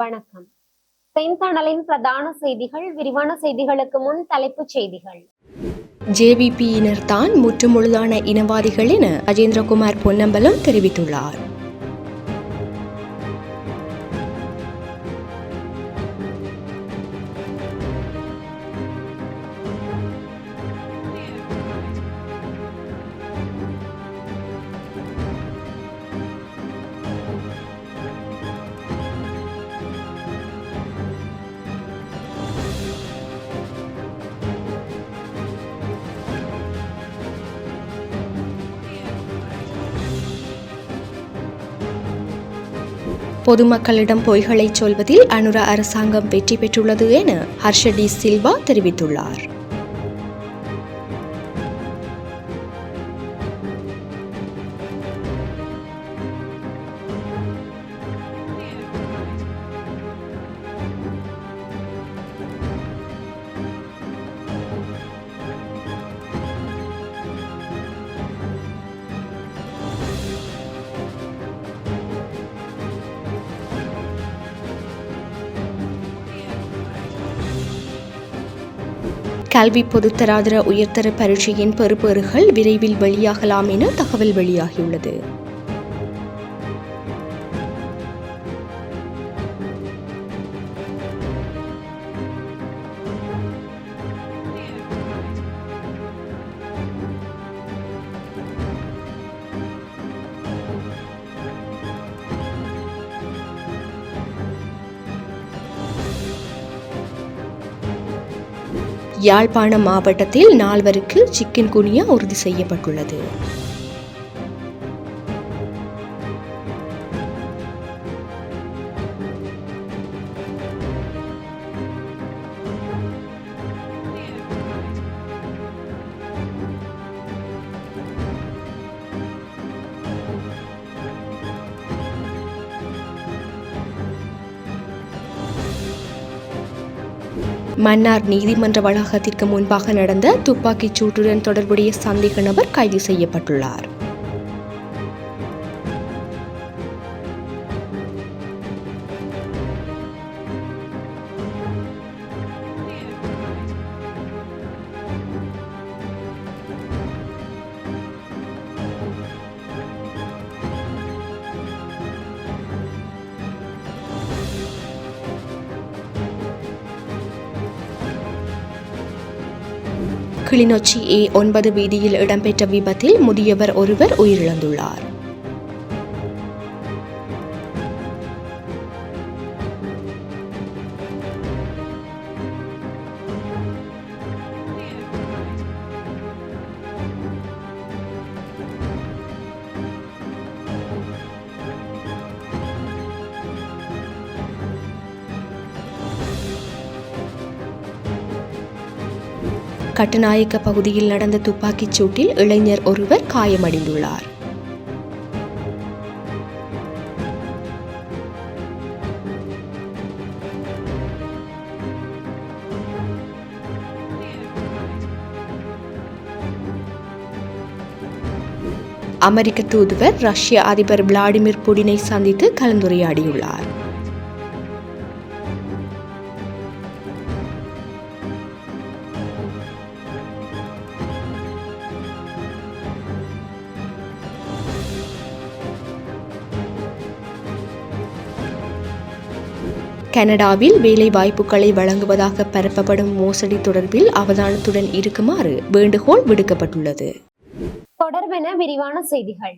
வணக்கம். செந்தணலின் பிரதான செய்திகள் விரிவான செய்திகளுக்கு முன் தலைப்புச் செய்திகள். ஜேவிபியினர் தான் முற்றுமுழுதான இனவாதிகள் என அஜேந்திரகுமார் பொன்னம்பலம் தெரிவித்துள்ளார். பொதுமக்களிடம் பொய்களைச் சொல்வதில் அனுர அரசாங்கம் வெற்றி பெற்றுள்ளது என ஹர்ஷடி சில்வா தெரிவித்துள்ளார். கல்வி பொதுத்தராதர உயர்தர பரீட்சையின் பெறுபேறுகள் விரைவில் வெளியாகலாம் என தகவல் வெளியாகியுள்ளது. யாழ்ப்பாணம் மாவட்டத்தில் நால்வருக்கு சிக்கன் குனியா உறுதி செய்யப்பட்டுள்ளது. மன்னார் நீதிமன்ற வளாகத்திற்கு முன்பாக நடந்த துப்பாக்கிச் சூட்டுடன் தொடர்புடைய சந்தேக நபர் கைது செய்யப்பட்டுள்ளார். கிளிநொச்சி ஏ ஒன்பது வீதியில் இடம்பெற்ற விபத்தில் முதியவர் ஒருவர் உயிரிழந்துள்ளார். கட்டுநாயக்க பகுதியில் நடந்த துப்பாக்கிச் சூட்டில் இளைஞர் ஒருவர் காயமடைந்துள்ளார். அமெரிக்க தூதுவர் ரஷ்ய அதிபர் விளாடிமிர் புடினை சந்தித்து கலந்துரையாடியுள்ளார். கனடாவில் வேலை வாய்ப்புகளை வழங்குவதாக பரப்பப்படும் மோசடி தொடர்பில் அவதானத்துடன் இருக்குமாறு வேண்டுகோள் விடுக்கப்பட்டுள்ளது. தொடர்பென விரிவான செய்திகள்.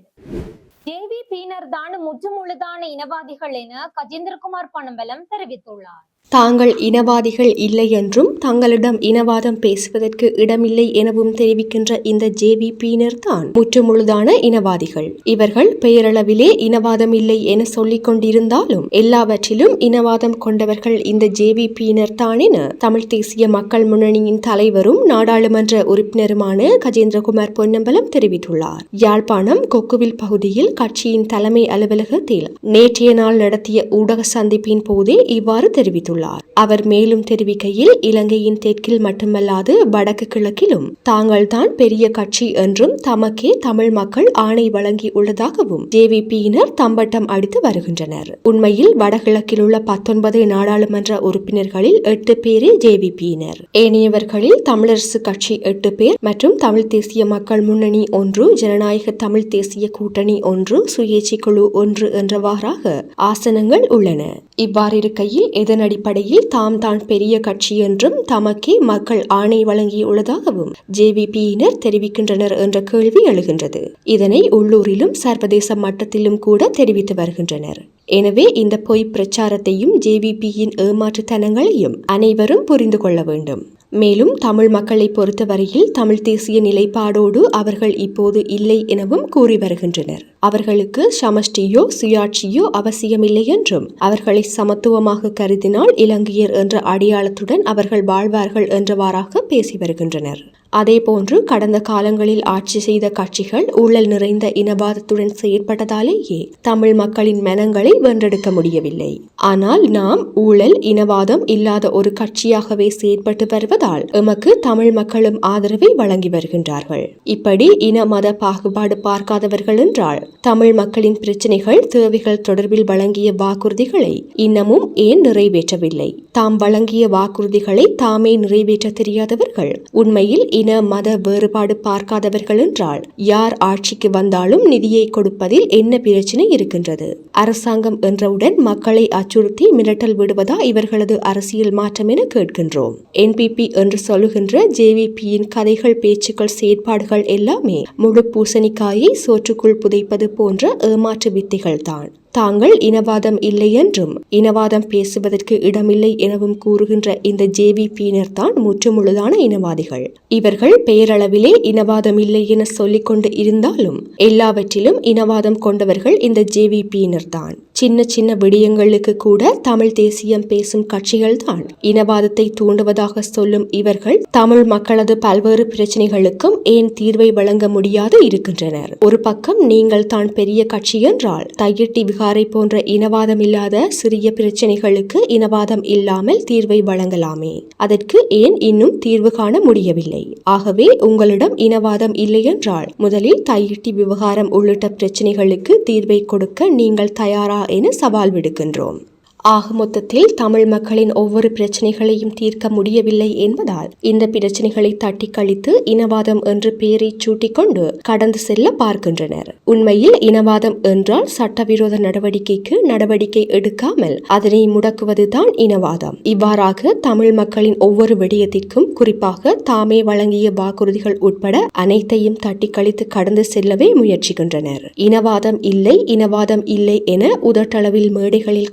ஜேவிபியினர் தான் முற்றுமுழுதான இனவாதிகள் என கஜேந்திரகுமார் பணம்பலம் தெரிவித்துள்ளார். தாங்கள் இனவாதிகள் இல்லை என்றும் தங்களிடம் இனவாதம் பேசுவதற்கு இடமில்லை எனவும் தெரிவிக்கின்ற இந்த ஜேவிபியினர் தான் முற்றுமுழுதான இனவாதிகள். இவர்கள் பெயரளவிலே இனவாதம் இல்லை என சொல்லிக் கொண்டிருந்தாலும் எல்லாவற்றிலும் இனவாதம் கொண்டவர்கள் இந்த ஜேவிபியினர் தான் என தமிழ் தேசிய மக்கள் முன்னணியின் தலைவரும் நாடாளுமன்ற உறுப்பினருமான கஜேந்திரகுமார் பொன்னம்பலம் தெரிவித்துள்ளார். யாழ்ப்பாணம் கொக்குவில் பகுதியில் கட்சியின் தலைமை அலுவலகத்தில் நேற்றைய நாள் நடத்திய ஊடக சந்திப்பின் போதே இவ்வாறு தெரிவித்துள்ளார். தெரிவித்துள்ளார் அவர் மேலும் தெரிவிக்கையில் இலங்கையின் தெற்கில் மட்டுமல்லாது வடக்கு கிழக்கிலும் தாங்கள்தான் பெரிய கட்சி என்றும் தமக்கே தமிழ் மக்கள் ஆணை வழங்கி உள்ளதாகவும் ஜேவிபியினர் தம்பட்டம் அடித்து வருகின்றனர். உண்மையில் வடகிழக்கில் உள்ள பத்தொன்பது நாடாளுமன்ற உறுப்பினர்களில் எட்டு பேரே ஜேவிபியினர் ஏனையவர்களில் தமிழரசு கட்சி எட்டு பேர் மற்றும் தமிழ் தேசிய மக்கள் முன்னணி ஒன்று ஜனநாயக தமிழ் தேசிய கூட்டணி ஒன்று சுயேட்சை குழு ஒன்று என்றவாறாக ஆசனங்கள் உள்ளன. இவ்வாறிருக்கையில் எதன் அடிப்படையில் தாம் தான் பெரிய கட்சி என்றும் தமக்கே மக்கள் ஆணை வழங்கியுள்ளதாகவும் ஜேவிபியினர் தெரிவிக்கின்றனர் என்ற கேள்வி எழுகின்றது. இதனை உள்ளூரிலும் சர்வதேச மட்டத்திலும் கூட தெரிவித்து வருகின்றனர். எனவே இந்த பொய் பிரச்சாரத்தையும் ஜேவிபியின் ஏமாற்றுத்தனங்களையும் அனைவரும் புரிந்து கொள்ள வேண்டும். மேலும் தமிழ் மக்களை பொறுத்தவரையில் தமிழ் தேசிய நிலைப்பாடோடு அவர்கள் இப்போது இல்லை எனவும் கூறி வருகின்றனர். அவர்களுக்கு சமஷ்டியோ சுயாட்சியோ அவசியமில்லை என்றும் அவர்களை சமத்துவமாக கருதினால் இலங்கையர் என்ற அடையாளத்துடன் அவர்கள் வாழ்வார்கள் என்றவாறாக பேசி வருகின்றனர். அதேபோன்று கடந்த காலங்களில் ஆட்சி செய்த கட்சிகள் ஊழல் நிறைந்த இனவாதத்துடன் செயற்பட்டதாலேயே தமிழ் மக்களின் மனங்களை வென்றெடுக்க முடியவில்லை. ஆனால் நாம் ஊழல் இனவாதம் இல்லாத ஒரு கட்சியாகவே செயற்பட்டு வருவதால் எமக்கு தமிழ் மக்களும் ஆதரவை வழங்கி வருகின்றார்கள். இப்படி இன மத பாகுபாடு பார்க்காதவர்கள் என்றால் தமிழ் மக்களின் பிரச்சனைகள் தேவைகள் தொடர்பில் வழங்கிய வாக்குறுதிகளை இன்னமும் ஏன் நிறைவேற்றவில்லை? தாம் வழங்கிய வாக்குறுதிகளை தாமே நிறைவேற்ற தெரியாதவர்கள் உண்மையில் இன மத வேறுபாடு பார்க்காதவர்கள் என்றால் யார் ஆட்சிக்கு வந்தாலும் நிதியை கொடுப்பதில் என்ன பிரச்சனை இருக்கின்றது? அரசாங்கம் என்றவுடன் மக்களை அச்சுறுத்தி மிரட்டல் விடுவதா இவர்களது அரசியல் மாற்றம் என கேட்கின்றோம். என்பிபி என்று சொல்லுகின்ற ஜேவிபியின் கதைகள் பேச்சுக்கள் செயற்பாடுகள் எல்லாமே முழு பூசணிக்காயை சோற்றுக்குள் புதைப்பது போன்ற ஏமாற்று வித்தைகள் தான் தாங்கள் இனவாதம் இல்லை என்றும் இனவாதம் பேசுவதற்கு இடமில்லை எனவும் கூறுகின்ற இந்த ஜேவிபியினர் தான் முற்றுமுழுதான இனவாதிகள். இவர்கள் பெயரளவிலே இனவாதம் இல்லை என சொல்லிக்கொண்டு இருந்தாலும் எல்லாவற்றிலும் இனவாதம் கொண்டவர்கள் இந்த ஜேவிபியினர் தான் சின்ன சின்ன விடயங்களுக்கு கூட தமிழ் தேசியம் பேசும் கட்சிகள் தான் இனவாதத்தை தூண்டுவதாக சொல்லும் இவர்கள் தமிழ் மக்களது பல்வேறு பிரச்சனைகளுக்கும் ஏன் தீர்வை வழங்க முடியாது இருக்கின்றனர்? ஒரு பக்கம் நீங்கள் தான் பெரிய கட்சி என்றால் தையிட்டி பீகாரை போன்ற இனவாதம் இல்லாத சிறிய பிரச்சனைகளுக்கு இனவாதம் இல்லாமல் தீர்வை வழங்கலாமே. அதற்கு ஏன் இன்னும் தீர்வு காண முடியவில்லை? ஆகவே உங்களிடம் இனவாதம் இல்லையென்றால் முதலில் தையிட்டி விவகாரம் உள்ளிட்ட பிரச்சனைகளுக்கு தீர்வை கொடுக்க நீங்கள் தயாரா என சவால் விடுக்கின்றோம். ஆக மொத்தத்தில் தமிழ் மக்களின் ஒவ்வொரு பிரச்சனைகளையும் தீர்க்க முடியவில்லை என்பதால் இந்த பிரச்சனைகளை தட்டி கழித்து இனவாதம் என்று பெயரை சூட்டிக்கொண்டு கடந்து செல்ல பார்க்கின்றனர். உண்மையில் இனவாதம் என்றால் சட்டவிரோத நடவடிக்கைக்கு நடவடிக்கை எடுக்காமல் அதனை முடக்குவதுதான் இனவாதம். இவ்வாறாக தமிழ் மக்களின் ஒவ்வொரு விடயத்திற்கும் குறிப்பாக தாமே வழங்கிய வாக்குறுதிகள் உட்பட அனைத்தையும் தட்டி கழித்து கடந்து செல்லவே முயற்சிக்கின்றனர். இனவாதம் இல்லை இனவாதம் இல்லை என உதட்டளவில் மேடைகளில்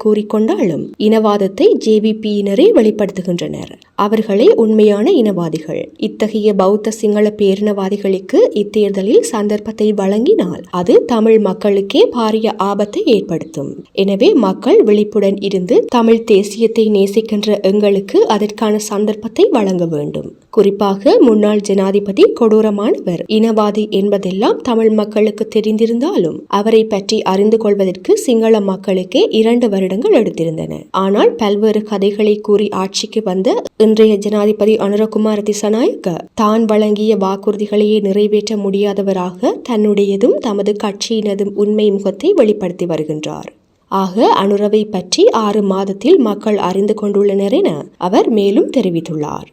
அடையாளம் இனவாதத்தை ஜேவிபியினரே வெளிப்படுத்துகின்றனர். அவர்களே உண்மையான இனவாதிகள். இத்தகைய பௌத்த சிங்கள பேரினவாதிகளுக்கு இத்தேர்தலில் சந்தர்ப்பத்தை வழங்கினால் அது தமிழ் மக்களுக்கே பாரிய ஆபத்தை ஏற்படுத்தும். எனவே மக்கள் விழிப்புடன் இருந்து தமிழ் தேசியத்தை நேசிக்கின்ற எங்களுக்கு அதற்கான சந்தர்ப்பத்தை வழங்க வேண்டும். குறிப்பாக முன்னாள் ஜனாதிபதி கொடூரமானவர். இனவாதி என்பதெல்லாம் தமிழ் மக்களுக்கு தெரிந்திருந்தாலும் அவரை பற்றி அறிந்து கொள்வதற்கு சிங்கள மக்களுக்கே இரண்டு வருடங்கள் எடுத்திருந்தன. ஆனால் பல்வேறு கதைகளை கூறி ஆட்சிக்கு வந்த இன்றைய ஜனாதிபதி அனுரகுமார் திசநாயக்க தான் வழங்கிய வாக்குறுதிகளையே நிறைவேற்ற முடியாதவராக தன்னுடையதும் தமது கட்சியினதும் உண்மை முகத்தை வெளிப்படுத்தி வருகின்றார். ஆக அனுரவை பற்றி ஆறு மாதத்தில் மக்கள் அறிந்து கொண்டுள்ளனர் என அவர் மேலும் தெரிவித்துள்ளார்.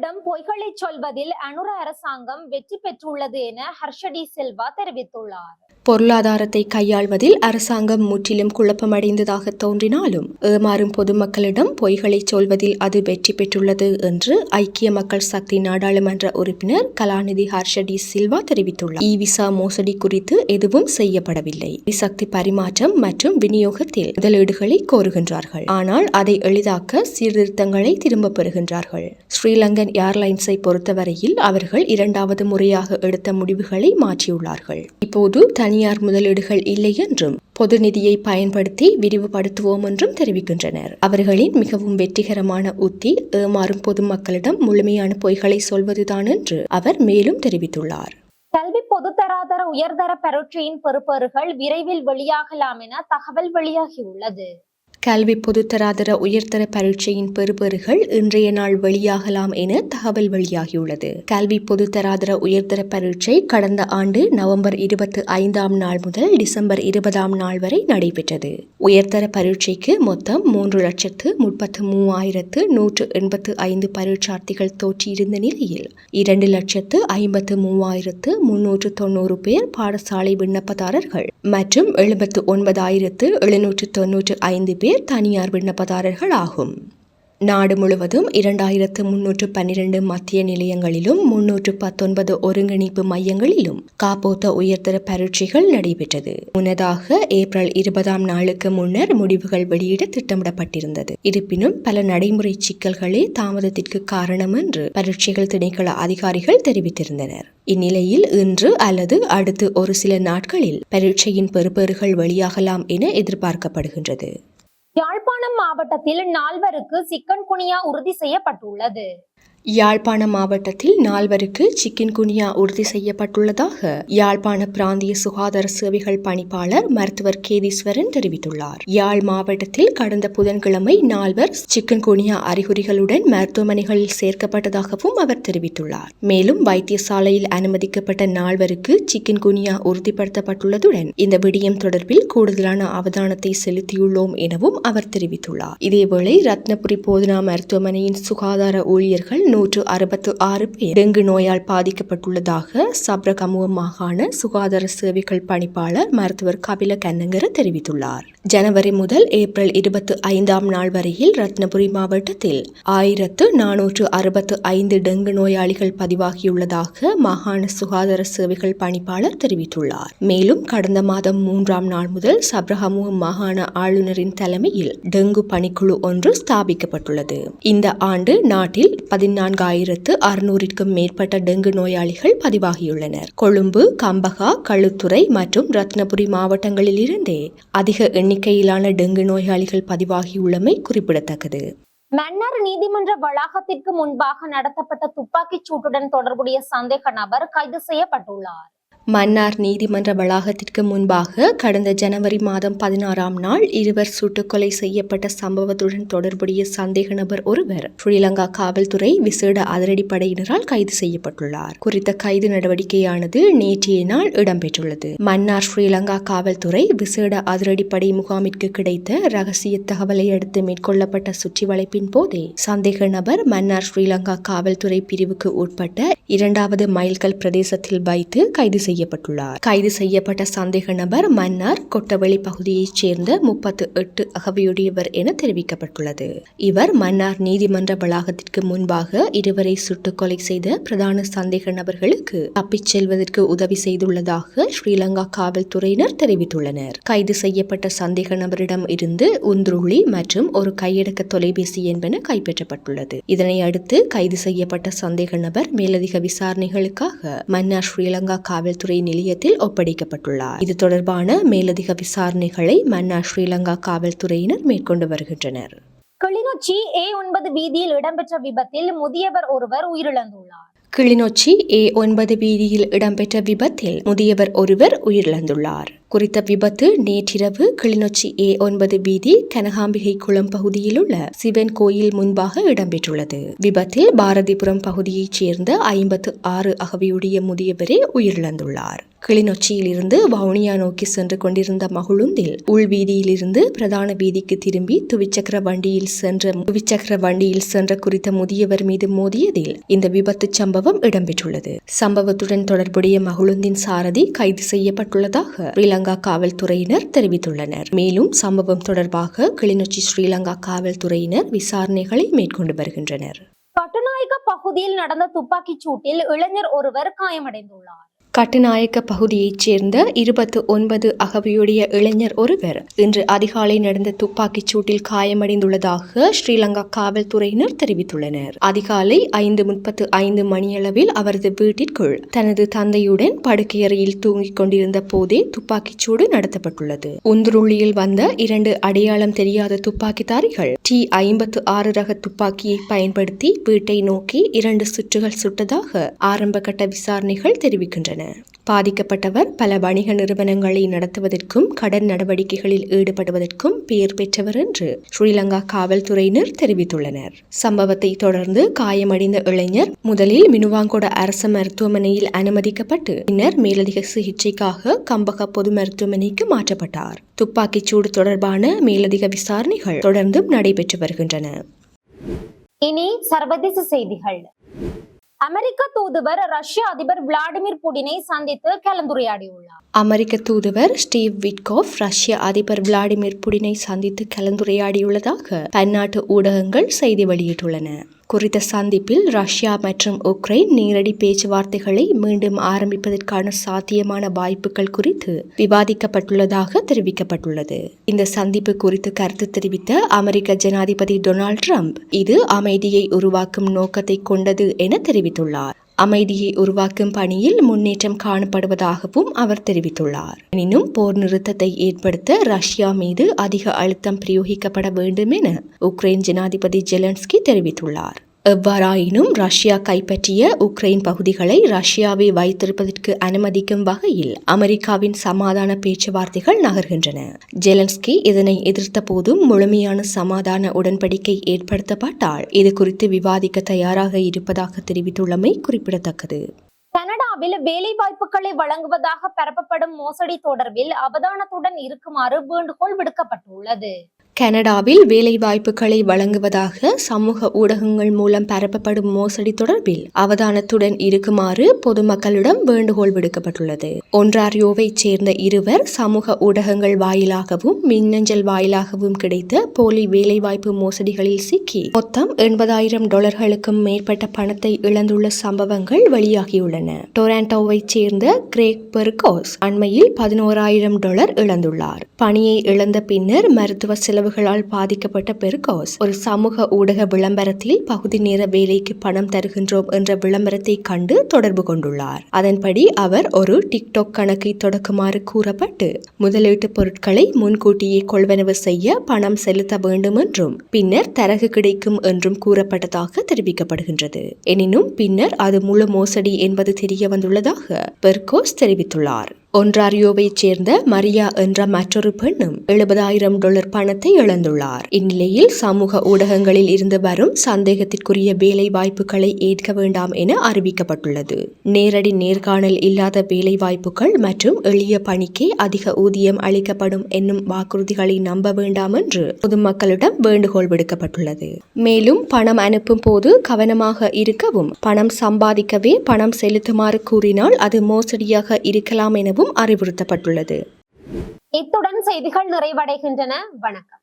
மக்களிடம் பொய்களை சொல்வதில் அனுர அரசாங்கம் வெற்றி பெற்றுள்ளது என ஹர்ஷடி செல்வா தெரிவித்துள்ளார். பொருளாதாரத்தை கையாள்வதில் அரசாங்கம் முற்றிலும் குழப்பமடைந்ததாக தோன்றினாலும் ஏமாறும் பொதுமக்களிடம் பொய்களை சொல்வதில் அது வெற்றி பெற்றுள்ளது என்று ஐக்கிய மக்கள் சக்தி நாடாளுமன்ற உறுப்பினர் கலாநிதி ஹர்ஷடி சில்வா தெரிவித்துள்ளார். இ விசா மோசடி குறித்து எதுவும் செய்யப்படவில்லை. சக்தி பரிமாற்றம் மற்றும் விநியோகத்தில் முதலீடுகளை கோருகின்றார்கள். ஆனால் அதை எளிதாக்க சீர்திருத்தங்களை திரும்ப பெறுகின்றார்கள். ஸ்ரீலங்கன் ஏர்லைன்ஸை பொறுத்தவரையில் அவர்கள் இரண்டாவது முறையாக எடுத்த முடிவுகளை மாற்றியுள்ளார்கள். இப்போது தனியார் முதலீடுகள் இல்லை என்றும் பொது நிதியை பயன்படுத்தி விரிவுபடுத்துவோம் என்றும் தெரிவிக்கின்றனர். அவர்களின் மிகவும் வெற்றிகரமான உத்தி ஏமாறும் பொதுமக்களிடம் முழுமையான பொய்களை சொல்வதுதான் என்று அவர் மேலும் தெரிவித்துள்ளார். கல்வி பொதுத்தராதர உயர்தர பரீட்சையின் பெறுபேறுகள் விரைவில் வெளியாகலாம் என தகவல் வெளியாகியுள்ளது கல்வி பொதுத்தராதர உயர்தர பரீட்சையின் பெறுபேறுகள் இன்றைய நாள் வெளியாகலாம் என தகவல் வெளியாகியுள்ளது. கல்வி பொதுத்தராதர உயர்தர பரீட்சை கடந்த ஆண்டு நவம்பர் இருபத்தி ஐந்தாம் நாள் முதல் டிசம்பர் இருபதாம் நாள் வரை நடைபெற்றது. உயர்தர பரீட்சைக்கு மொத்தம் மூன்று லட்சத்து முப்பத்து மூவாயிரத்து நூற்று எண்பத்து ஐந்து பரீட்சார்த்திகள் தோற்றியிருந்த நிலையில் இரண்டு லட்சத்து ஐம்பத்து மூவாயிரத்து முன்னூற்று தொண்ணூறு பேர் பாடசாலை விண்ணப்பதாரர்கள் மற்றும் எழுபத்து ஒன்பதாயிரத்து எழுநூற்று தொன்னூற்று ஐந்து பேர் தனியார் விண்ணப்பதாரர்கள் ஆகும். நாடு முழுவதும் இரண்டாயிரத்து முன்னூற்று பன்னிரண்டு மத்திய நிலையங்களிலும் முன்னூற்று பத்தொன்பது ஒருங்கிணைப்பு மையங்களிலும் காப்போத்த உயர்தர பரீட்சைகள் நடைபெற்றது. முன்னதாக ஏப்ரல் இருபதாம் நாளுக்கு முன்னர் முடிவுகள் வெளியிட திட்டமிடப்பட்டிருந்தது. இருப்பினும் பல நடைமுறை சிக்கல்களே தாமதத்திற்கு காரணம் என்று பரீட்சைகள் திணைக்கள அதிகாரிகள் தெரிவித்திருந்தனர். இந்நிலையில் இன்று அல்லது அடுத்து ஒரு சில நாட்களில் பரீட்சையின் பெறுபேறுகள் வெளியாகலாம் என எதிர்பார்க்கப்படுகின்றது. யாழ்ப்பாணம் மாவட்டத்தில் நால்வருக்கு சிக்கன் குனியா உறுதி செய்யப்பட்டுள்ளது. யாழ்ப்பாண மாவட்டத்தில் நால்வருக்கு சிக்கன் குனியா உறுதி செய்யப்பட்டுள்ளதாக யாழ்ப்பாண பிராந்திய சுகாதார சேவைகள் பணிப்பாளர் மருத்துவர் கேதீஸ்வரன் தெரிவித்துள்ளார். யாழ் மாவட்டத்தில் கடந்த புதன்கிழமை நால்வர் சிக்கன் குனியா அறிகுறிகளுடன் மருத்துவமனைகளில் சேர்க்கப்பட்டதாகவும் அவர் தெரிவித்துள்ளார். மேலும் வைத்தியசாலையில் அனுமதிக்கப்பட்ட நால்வருக்கு சிக்கன் குனியா உறுதிப்படுத்தப்பட்டுள்ளதுடன் இந்த விடயம் தொடர்பில் கூடுதலான அவதானத்தை செலுத்தியுள்ளோம் எனவும் அவர் தெரிவித்துள்ளார். இதேவேளை ரத்னபுரி போதனா மருத்துவமனையின் சுகாதார ஊழியர்கள் நூற்று அறுபத்து ஆறு பேர் டெங்கு நோயால் பாதிக்கப்பட்டுள்ளதாக சப்ரகமுவ மாகாண சுகாதார சேவைகள் பணிப்பாளர் மருத்துவர் கபில கண்ணங்கர தெரிவித்துள்ளார். ஜனவரி முதல் ஏப்ரல் இருபத்தி ஐந்தாம் நாள் வரையில் ரத்னபுரி மாவட்டத்தில் ஆயிரத்து நானூற்று அறுபத்து ஐந்து டெங்கு நோயாளிகள் பதிவாகியுள்ளதாக மாகாண சுகாதார சேவைகள் பணிப்பாளர் தெரிவித்துள்ளார். மேலும் கடந்த மாதம் மூன்றாம் நாள் முதல் சப்ரகமுவ மாகாண ஆளுநரின் தலைமையில் டெங்கு பணிக்குழு ஒன்று ஸ்தாபிக்கப்பட்டுள்ளது. இந்த ஆண்டு நாட்டில் பதினான்காயிரத்து அறுநூறிற்கும் மேற்பட்ட டெங்கு நோயாளிகள் பதிவாகியுள்ளனர். கொழும்பு கம்பகா களுத்துறை மற்றும் ரத்னபுரி மாவட்டங்களில் இருந்தே அதிக எண்ணிக்கையிலான டெங்கு நோயாளிகள் பதிவாகியுள்ளமை குறிப்பிடத்தக்கது. மன்னார் நீதிமன்ற வளாகத்திற்கு முன்பாக நடத்தப்பட்ட துப்பாக்கிச் சூட்டுடன் தொடர்புடைய சந்தேக நபர் கைது செய்யப்பட்டுள்ளார். மன்னார் நீதிமன்ற வளாகத்திற்கு முன்பாக கடந்த ஜனவரி மாதம் பதினாறாம் நாள் இருவர் சுட்டுக்கொலை செய்யப்பட்ட சம்பவத்துடன் தொடர்புடைய சந்தேக நபர் ஒருவர் ஸ்ரீலங்கா காவல்துறை விசேட அதிரடிப்படையினரால் கைது செய்யப்பட்டுள்ளார். குறித்த கைது நடவடிக்கையானது நேற்றைய நாள் இடம்பெற்றுள்ளது. மன்னார் ஸ்ரீலங்கா காவல்துறை விசேட அதிரடிப்படை முகாமிற்கு கிடைத்த ரகசிய தகவலை அடுத்து மேற்கொள்ளப்பட்ட சுற்றி வளைப்பின் போதே சந்தேக நபர் மன்னார் ஸ்ரீலங்கா காவல்துறை பிரிவுக்கு உட்பட்ட இரண்டாவது மைல்கல் பிரதேசத்தில் வைத்து கைது செய்யப்பட்டுள்ளார். கைது செய்யப்பட்ட சந்தேக நபர் மன்னார் கொட்டவெளி பகுதியைச் சேர்ந்த முப்பத்து எட்டு அகவையுடையவர் என தெரிவிக்கப்பட்டுள்ளது. இவர் மன்னார் நீதிமன்ற வளாகத்திற்கு முன்பாக இருவரை சுட்டுக் கொலை செய்த பிரதான சந்தேக நபர்களுக்கு தப்பிச் செல்வதற்கு உதவி செய்துள்ளதாக ஸ்ரீலங்கா காவல்துறையினர் தெரிவித்துள்ளனர். கைது செய்யப்பட்ட சந்தேக நபரிடம் இருந்து உந்துருளி மற்றும் ஒரு கையடக்க தொலைபேசி என்பன கைப்பற்றப்பட்டுள்ளது. இதனை அடுத்து கைது செய்யப்பட்ட சந்தேக நபர் மேலதிக விசாரணைகளுக்காக மன்னார் ஸ்ரீலங்கா காவல்துறை நிலையத்தில் ஒப்படைக்கப்பட்டுள்ளார். இது தொடர்பான மேலதிக விசாரணைகளை மன்னார் ஸ்ரீலங்கா காவல்துறையினர் மேற்கொண்டு வருகின்றனர். கிளிநொச்சி ஏ ஒன்பது வீதியில் இடம்பெற்ற விபத்தில் முதியவர் ஒருவர் உயிரிழந்துள்ளார். கிளிநொச்சி ஏ ஒன்பது வீதியில் இடம்பெற்ற விபத்தில் முதியவர் ஒருவர் உயிரிழந்துள்ளார். குறித்த விபத்து நேற்றிரவு கிளிநொச்சி ஏ ஒன்பது வீதி கனகாம்பிகை குளம் பகுதியில் உள்ள சிவன் கோயில் முன்பாக இடம்பெற்றுள்ளது. விபத்தில் பாரதிபுரம் பகுதியைச் சேர்ந்த ஐம்பத்து ஆறு அகவியுடைய முதியவரே உயிரிழந்துள்ளார். கிளிநொச்சியிலிருந்து வவுனியா நோக்கி சென்று கொண்டிருந்த மகுழுந்தில் உள்வீதியிலிருந்து பிரதான வீதிக்கு திரும்பி துவிச்சக்கர வண்டியில் சென்ற துவிச்சக்கர வண்டியில் சென்ற குறித்த முதியவர் மீது மோதியதில் இந்த விபத்து சம்பவம் இடம்பெற்றுள்ளது. சம்பவத்துடன் தொடர்புடைய மகுழுந்தின் சாரதி கைது செய்யப்பட்டுள்ளதாக ஸ்ரீலங்கா காவல்துறையினர் தெரிவித்துள்ளனர். மேலும் சம்பவம் தொடர்பாக கிளிநொச்சி ஸ்ரீலங்கா காவல்துறையினர் விசாரணைகளை மேற்கொண்டு வருகின்றனர். கட்டுநாயக்க பகுதியில் நடந்த துப்பாக்கிச் சூட்டில் இளைஞர் ஒருவர் காயமடைந்துள்ளார். கட்டுநாயக்க பகுதியைச் சேர்ந்த இருபத்து ஒன்பது அகவையுடைய இளைஞர் ஒருவர் இன்று அதிகாலை நடந்த துப்பாக்கிச் சூட்டில் காயமடைந்துள்ளதாக ஸ்ரீலங்கா காவல்துறையினர் தெரிவித்துள்ளனர். அதிகாலை ஐந்து முப்பத்து ஐந்து மணியளவில் அவரது வீட்டிற்குள் தனது தந்தையுடன் படுக்கையறையில் தூங்கிக் கொண்டிருந்த போதே துப்பாக்கிச் சூடு நடத்தப்பட்டுள்ளது. உந்துருளியில் வந்த இரண்டு அடையாளம் தெரியாத துப்பாக்கிதாரிகள் டி ஐம்பத்து ஆறு ரக துப்பாக்கியை பயன்படுத்தி வீட்டை நோக்கி இரண்டு சுற்றுகள் சுட்டதாக ஆரம்ப கட்ட விசாரணைகள் தெரிவிக்கின்றன. பாதிக்கப்பட்டவர் பல வணிக நிறுவனங்களை நடத்துவதற்கும் கடன் நடவடிக்கைகளில் ஈடுபடுவதற்கும் பெயர் பெற்றவர் என்று ஸ்ரீலங்கா காவல்துறையினர் தெரிவித்துள்ளனர். சம்பவத்தை தொடர்ந்து காயமடைந்த இளைஞர் முதலில் மினுவாங்கோட அரசு மருத்துவமனையில் அனுமதிக்கப்பட்டு பின்னர் மேலதிக சிகிச்சைக்காக கம்பக பொது மருத்துவமனைக்கு மாற்றப்பட்டார். துப்பாக்கிச் சூடு தொடர்பான மேலதிக விசாரணைகள் தொடர்ந்தும் நடைபெற்று வருகின்றன. இனி சர்வதேச செய்திகள். அமெரிக்க தூதுவர் ரஷ்ய அதிபர் விளாடிமிர் புடினை சந்தித்து கலந்துரையாடியுள்ளார். அமெரிக்க தூதுவர் ஸ்டீவ் விட்கோஃப் ரஷ்ய அதிபர் விளாடிமிர் புடினை சந்தித்து கலந்துரையாடியுள்ளதாக பன்னாட்டு ஊடகங்கள் செய்தி வெளியிட்டுள்ளன. குறித்த சந்திப்பில் ரஷ்யா மற்றும் உக்ரைன் நேரடி பேச்சுவார்த்தைகளை மீண்டும் ஆரம்பிப்பதற்கான சாத்தியமான வாய்ப்புகள் குறித்து விவாதிக்கப்பட்டுள்ளதாக தெரிவிக்கப்பட்டுள்ளது. இந்த சந்திப்பு குறித்து கருத்து தெரிவித்த அமெரிக்க ஜனாதிபதி டொனால்ட் ட்ரம்ப் இது அமைதியை உருவாக்கும் நோக்கத்தை கொண்டது என தெரிவித்துள்ளார். அமைதியை உருவாக்கும் பணியில் முன்னேற்றம் காணப்படுவதாகவும் அவர் தெரிவித்துள்ளார். எனினும் போர் நிறுத்தத்தை ஏற்படுத்த ரஷ்யா மீது அதிக அழுத்தம் பிரயோகிக்கப்பட வேண்டும் என உக்ரைன் ஜனாதிபதி ஜெலன்ஸ்கி தெரிவித்துள்ளார். எவ்வாறாயினும் ரஷ்யா கைப்பற்றிய உக்ரைன் பகுதிகளை ரஷ்யாவை வைத்திருப்பதற்கு அனுமதிக்கும் வகையில் அமெரிக்காவின் சமாதான பேச்சுவார்த்தைகள் நகர்கின்றன. ஜெலன்ஸ்கி இதனை எதிர்த்த போதும் முழுமையான சமாதான உடன்படிக்கை ஏற்படுத்தப்பட்டால் இது குறித்து விவாதிக்க தயாராக இருப்பதாக தெரிவித்துள்ளமை குறிப்பிடத்தக்கது. கனடாவில் வேலை வாய்ப்புகளை வழங்குவதாக பரப்பப்படும் மோசடி தொடர்பில் அவதானத்துடன் இருக்குமாறு வேண்டுகோள் விடுக்கப்பட்டுள்ளது. கனடாவில் வேலைவாய்ப்புகளை வழங்குவதாக சமூக ஊடகங்கள் மூலம் பரப்பப்படும் மோசடி தொடர்பில் அவதானத்துடன் இருக்குமாறு பொதுமக்களிடம் வேண்டுகோள் விடுக்கப்பட்டுள்ளது. ஒன்றாரியோவைச் சேர்ந்த இருவர் சமூக ஊடகங்கள் வாயிலாகவும் மின்னஞ்சல் வாயிலாகவும் கிடைத்த போலி வேலைவாய்ப்பு மோசடிகளில் சிக்கி மொத்தம் எண்பதாயிரம் டாலர்களுக்கும் மேற்பட்ட பணத்தை இழந்துள்ள சம்பவங்கள் வெளியாகியுள்ளன. டொராண்டோவைச் சேர்ந்த கிரேக் பெர்கோஸ் அண்மையில் பதினோராயிரம் டாலர் இழந்துள்ளார். பணியை இழந்த பின்னர் மருத்துவ செலவு செலவுகளால் பாதிக்கப்பட்ட பெர்கோஸ் ஒரு சமூக ஊடக விளம்பரத்தில் பகுதி நேர வேலைக்கு பணம் தருகின்றோம் என்ற விளம்பரத்தை கண்டு தொடர்பு கொண்டுள்ளார். அதன்படி அவர் ஒரு டிக்டாக் கணக்கை தொடக்குமாறு கூறப்பட்டு முதலீட்டு பொருட்களை முன்கூட்டியே கொள்வனவு செய்ய பணம் செலுத்த வேண்டும் என்றும் பின்னர் தரகு கிடைக்கும் என்றும் கூறப்பட்டதாக தெரிவிக்கப்படுகின்றது. எனினும் பின்னர் அது முழு மோசடி என்பது தெரிய வந்துள்ளதாக பெர்கோஸ் தெரிவித்துள்ளார். ஒன்றாரியோவைச் சேர்ந்த மரியா என்ற மற்றொரு பெண்ணும் எழுபதாயிரம் டாலர் பணத்தை இழந்துள்ளார். இந்நிலையில் சமூக ஊடகங்களில் இருந்து வரும் சந்தேகத்திற்குரிய வேலை வாய்ப்புகளை ஏற்க வேண்டாம் என அறிவிக்கப்பட்டுள்ளது. நேரடி நேர்காணல் இல்லாத வேலை வாய்ப்புகள் மற்றும் எளிய பணிக்கே அதிக ஊதியம் அளிக்கப்படும் என்னும் வாக்குறுதிகளை நம்ப வேண்டாம் என்று பொதுமக்களிடம் வேண்டுகோள் விடுக்கப்பட்டுள்ளது. மேலும் பணம் அனுப்பும் போது கவனமாக இருக்கவும் பணம் சம்பாதிக்கவே பணம் செலுத்துமாறு கூறினால் அது மோசடியாக இருக்கலாம் எனவும் அறிவுறுத்தப்பட்டுள்ளது. இத்துடன் செய்திகள் நிறைவடைகின்றன. வணக்கம்.